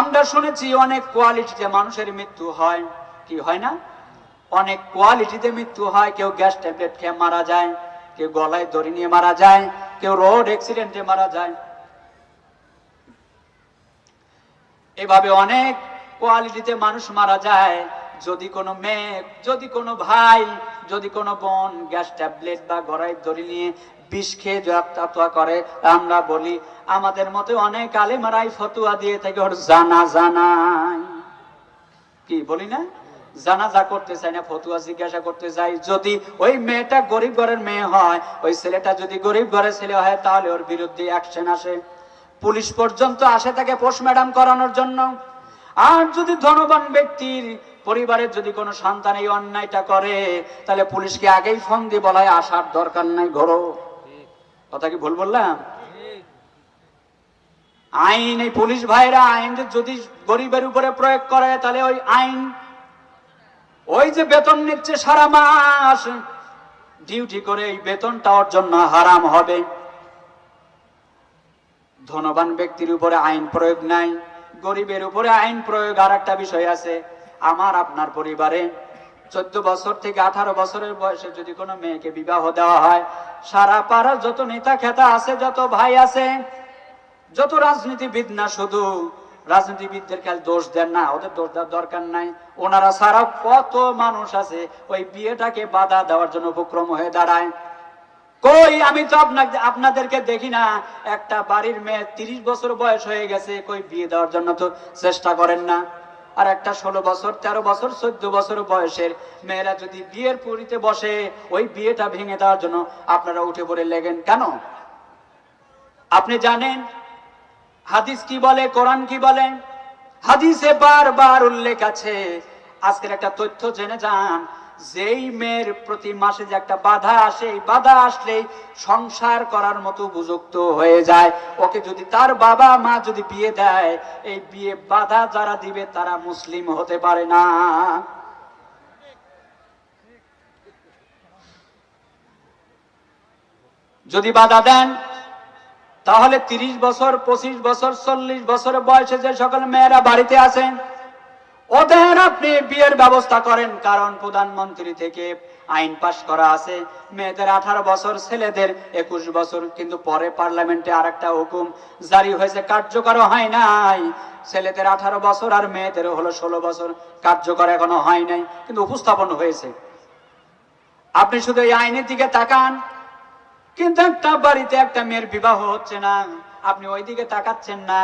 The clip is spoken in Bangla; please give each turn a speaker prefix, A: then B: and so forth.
A: আমরা শুনেছি অনেক কোয়ালিটিতে মানুষের মৃত্যু হয়, কি হয় না? অনেক কোয়ালিটিতে মৃত্যু হয়, কেউ গ্যাস ট্যাবলেট খেয়ে মারা যায়, কেউ গলায় দড়ি নিয়ে মারা যায়, কেউ রোড অ্যাক্সিডেন্টে মারা যায়। এভাবে অনেক কোয়ালিটিতে মানুষ মারা যায়, যদি কোনো মেয়ে, যদি কোনো ভাই যদি কোনো বোন গ্যাস ট্যাবলেট বা গড়াই দড়ি নিয়ে বিষ খেয়ে যাত্রা করে, আমরা বলি, আমাদের মতে অনেক আলেমারাই ফতুয়া দিয়ে থাকে ওর জানা জানাই। কি, বলি না? জানাজা করতে চাই না, ফতুয়া জিজ্ঞাসা করতে চাই যদি ওই মেয়েটা গরিব ঘরের মেয়ে হয়, ওই ছেলেটা যদি গরিব ঘরের ছেলে হয়, তাহলে ওর বিরুদ্ধে অ্যাকশন আসে। পুলিশ পর্যন্ত আসে তাকে পোস্টম্যাডাম করানোর জন্য। আর যদি ধনবান ব্যক্তির পরিবারের যদি কোনো সন্তান এই অন্যায়টা করে, তাহলে পুলিশকে আগেই ফোন দিয়ে বলায় আসার দরকার নাই ঘরো কথা কি ভুল বললাম? আইন, এই পুলিশ ভাইরা আইন যদি গরিবের উপরে প্রয়োগ করে, তাহলে ওই আইন, ওই যে বেতন নিচ্ছে সারা মাস, ডিউটি করে এই বেতনটা ওর জন্য হারাম হবে। ধনবান ব্যক্তির উপরে আইন প্রয়োগ নাই, গরিবের উপরে আইন প্রয়োগ আর একটা বিষয় আছে। আমার আপনার পরিবারে চোদ্দ বছর থেকে আঠারো বছরের বয়সে যদি কোনো মেয়েকে বিবাহ দেওয়া হয়, সারা পাড়ার যত নেতা খেতা আছে, যত ভাই আছে, যত রাজনীতিবিদ না শুধু, রাজনীতিবিদদের কাল দোষ দেন না, ওদের দোষ দেওয়ার দরকার নাই। ওনারা সারা কত মানুষ আছে, ওই বিয়েটাকে বাধা দেওয়ার জন্য উপক্রম হয়ে দাঁড়ায়। কই, আমি তো আপনাকে, আপনাদেরকে দেখি না, একটা বাড়ির মেয়ে তিরিশ বছর বয়স হয়ে গেছে, কই বিয়ে দেওয়ার জন্য তো চেষ্টা করেন না। আর একটা ষোলো বছর, তেরো বছর, চোদ্দ বছর বয়সের মেয়েরা যদি বিয়ের পুরীতে বসে, ওই বিয়েটা ভেঙে দেওয়ার জন্য আপনারা উঠে পড়ে লেগেন কেন? আপনি জানেন? হাদিস কি বলে? কোরআন কি বলে? হাদিসে বারবার উল্লেখ আছে। আজকের একটা তথ্য জেনে যান। যেই মেয়ের প্রতি মাসে যে একটা বাধা আসে, এই বাধা আসলেই সংসার করার মতো উপযুক্ত হয়ে যায়। ওকে যদি তার বাবা মা যদি বিয়ে দেয়, এই বিয়ে বাধা যারা দিবে তারা মুসলিম হতে পারে না। যদি বাধা দেন, তাহলে তিরিশ বছর, পঁচিশ বছর, চল্লিশ বছর বয়সে যে সকল মেয়েরা বাড়িতে আছেন ওদের আপনি বিয়ের ব্যবস্থা করেন, কারণ প্রধানমন্ত্রী থেকে আইন পাশ করা আছে। মেয়েদের আঠারো বছর, ছেলেদের একুশ বছর, কিন্তু পরে পার্লামেন্টে আর একটা হুকুম জারি হয়েছে, কার্যকর হয় নাই। ছেলেদের আঠারো বছর আর মেয়েদের হলো ষোলো বছর, কার্যকর এখনও হয় নাই, কিন্তু উপস্থাপন হয়েছে। আপনি শুধু এই আইনের দিকে তাকান, কিন্তু একটা বাড়িতে একটা মেয়ের বিবাহ হচ্ছে না, আপনি ওই দিকে তাকাচ্ছেন না।